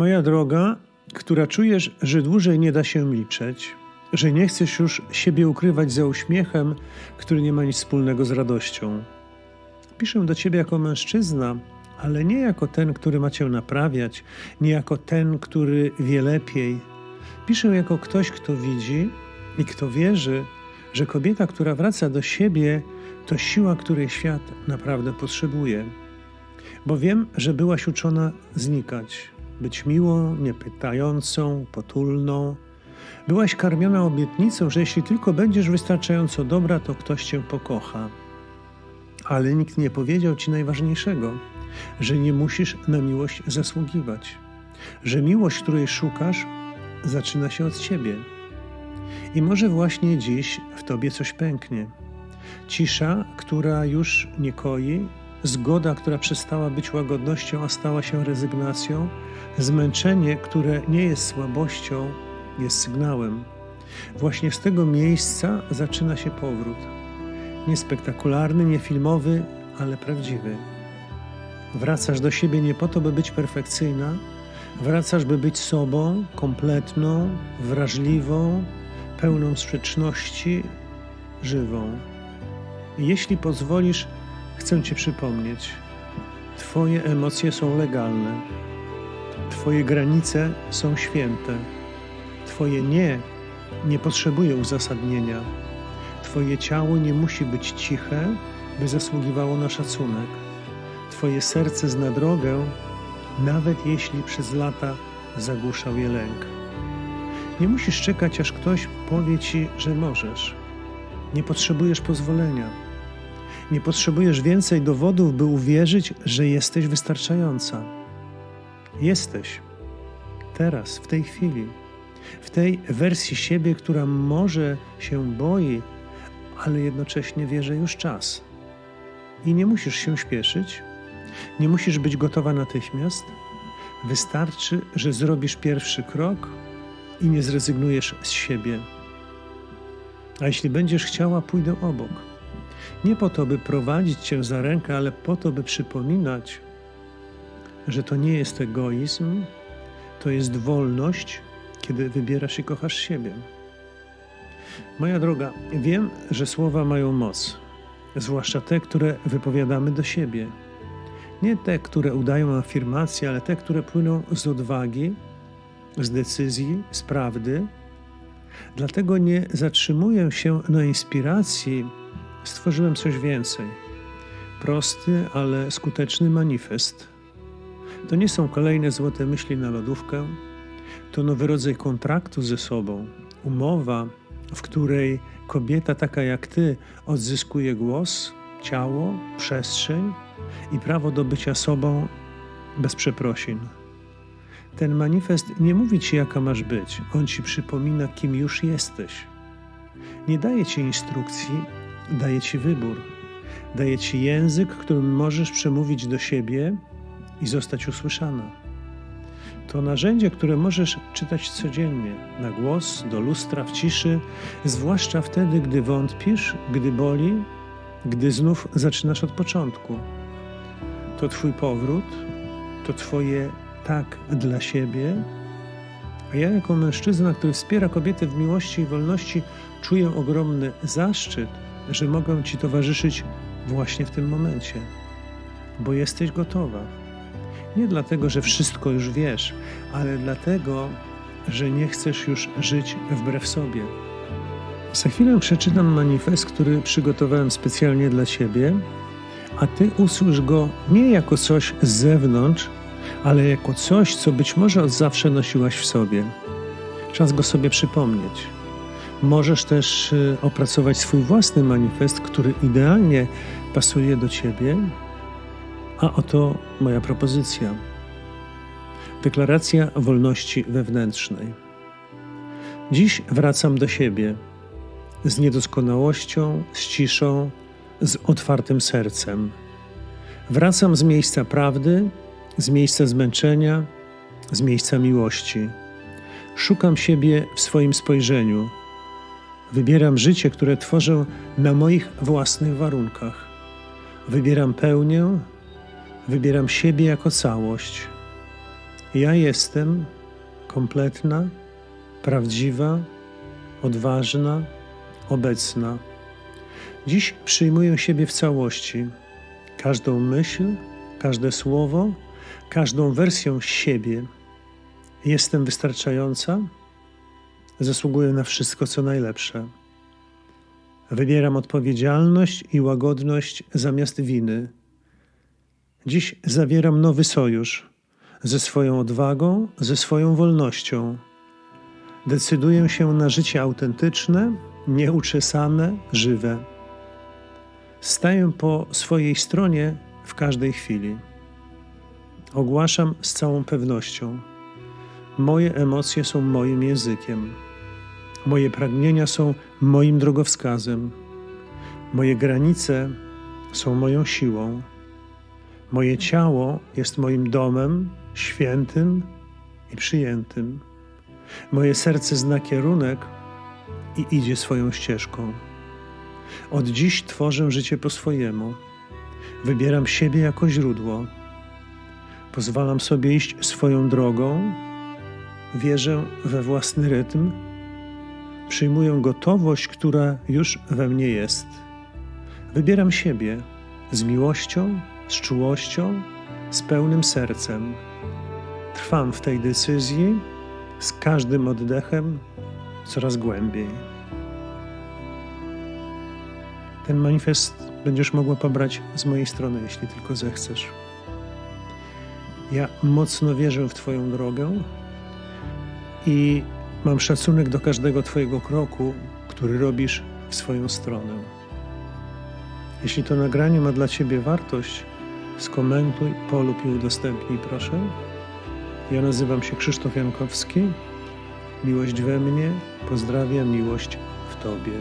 Moja droga, która czujesz, że dłużej nie da się milczeć, że nie chcesz już siebie ukrywać za uśmiechem, który nie ma nic wspólnego z radością. Piszę do ciebie jako mężczyzna, ale nie jako ten, który ma cię naprawiać, nie jako ten, który wie lepiej. Piszę jako ktoś, kto widzi i kto wierzy, że kobieta, która wraca do siebie, to siła, której świat naprawdę potrzebuje. Bo wiem, że byłaś uczona znikać, być miłą, niepytającą, potulną. Byłaś karmiona obietnicą, że jeśli tylko będziesz wystarczająco dobra, to ktoś cię pokocha. Ale nikt nie powiedział ci najważniejszego, że nie musisz na miłość zasługiwać, że miłość, której szukasz, zaczyna się od ciebie. I może właśnie dziś w tobie coś pęknie. Cisza, która już nie koi, zgoda, która przestała być łagodnością, a stała się rezygnacją, zmęczenie, które nie jest słabością, jest sygnałem. Właśnie z tego miejsca zaczyna się powrót. Niespektakularny, niefilmowy, ale prawdziwy. Wracasz do siebie nie po to, by być perfekcyjna, wracasz, by być sobą, kompletną, wrażliwą, pełną sprzeczności, żywą. Jeśli pozwolisz, chcę Ci przypomnieć: Twoje emocje są legalne, Twoje granice są święte, Twoje nie nie potrzebuje uzasadnienia, Twoje ciało nie musi być ciche, by zasługiwało na szacunek. Twoje serce zna drogę, nawet jeśli przez lata zagłuszał je lęk. Nie musisz czekać, aż ktoś powie ci, że możesz. Nie potrzebujesz pozwolenia. Nie potrzebujesz więcej dowodów, by uwierzyć, że jesteś wystarczająca. Jesteś. Teraz, w tej chwili. W tej wersji siebie, która może się boi, ale jednocześnie wie, że już czas. I nie musisz się śpieszyć, nie musisz być gotowa natychmiast. Wystarczy, że zrobisz pierwszy krok i nie zrezygnujesz z siebie. A jeśli będziesz chciała, pójdę obok. Nie po to, by prowadzić cię za rękę, ale po to, by przypominać, że to nie jest egoizm, to jest wolność, kiedy wybierasz i kochasz siebie. Moja droga, wiem, że słowa mają moc, zwłaszcza te, które wypowiadamy do siebie. Nie te, które udają afirmacje, ale te, które płyną z odwagi, z decyzji, z prawdy. Dlatego nie zatrzymuję się na inspiracji, stworzyłem coś więcej. Prosty, ale skuteczny manifest. To nie są kolejne złote myśli na lodówkę, to nowy rodzaj kontraktu ze sobą, umowa, w której kobieta taka jak ty odzyskuje głos, ciało, przestrzeń i prawo do bycia sobą bez przeprosin. Ten manifest nie mówi ci, jaka masz być, on ci przypomina, kim już jesteś. Nie daje ci instrukcji, daje ci wybór. Daje ci język, którym możesz przemówić do siebie i zostać usłyszana. To narzędzie, które możesz czytać codziennie, na głos, do lustra, w ciszy, zwłaszcza wtedy, gdy wątpisz, gdy boli, gdy znów zaczynasz od początku. To Twój powrót, to Twoje tak dla siebie. A ja, jako mężczyzna, który wspiera kobiety w miłości i wolności, czuję ogromny zaszczyt, że mogę Ci towarzyszyć właśnie w tym momencie, bo jesteś gotowa. Nie dlatego, że wszystko już wiesz, ale dlatego, że nie chcesz już żyć wbrew sobie. Za chwilę przeczytam manifest, który przygotowałem specjalnie dla Ciebie, a Ty usłysz go nie jako coś z zewnątrz, ale jako coś, co być może od zawsze nosiłaś w sobie. Czas go sobie przypomnieć. Możesz też y, opracować swój własny manifest, który idealnie pasuje do Ciebie, a oto moja propozycja. Deklaracja wolności wewnętrznej. Dziś wracam do siebie z niedoskonałością, z ciszą, z otwartym sercem. Wracam z miejsca prawdy, z miejsca zmęczenia, z miejsca miłości. Szukam siebie w swoim spojrzeniu. Wybieram życie, które tworzę na moich własnych warunkach. Wybieram pełnię, wybieram siebie jako całość. Ja jestem kompletna, prawdziwa, odważna, obecna. Dziś przyjmuję siebie w całości. Każdą myśl, każde słowo, każdą wersją siebie. Jestem wystarczająca, zasługuję na wszystko, co najlepsze. Wybieram odpowiedzialność i łagodność zamiast winy. Dziś zawieram nowy sojusz ze swoją odwagą, ze swoją wolnością. Decyduję się na życie autentyczne, nieuczesane, żywe. Staję po swojej stronie w każdej chwili. Ogłaszam z całą pewnością: Moje emocje są moim językiem. Moje pragnienia są moim drogowskazem. Moje granice są moją siłą. Moje ciało jest moim domem świętym i przyjętym. Moje serce zna kierunek i idzie swoją ścieżką. Od dziś tworzę życie po swojemu. Wybieram siebie jako źródło. Pozwalam sobie iść swoją drogą. Wierzę we własny rytm. Przyjmuję gotowość, która już we mnie jest. Wybieram siebie z miłością, z czułością, z pełnym sercem. Trwam w tej decyzji z każdym oddechem coraz głębiej. Ten manifest będziesz mogła pobrać z mojej strony, jeśli tylko zechcesz. Ja mocno wierzę w Twoją drogę i mam szacunek do każdego Twojego kroku, który robisz w swoją stronę. Jeśli to nagranie ma dla Ciebie wartość, skomentuj, polub i udostępnij, proszę. Ja nazywam się Krzysztof Jankowski. Miłość we mnie, pozdrawiam miłość w Tobie.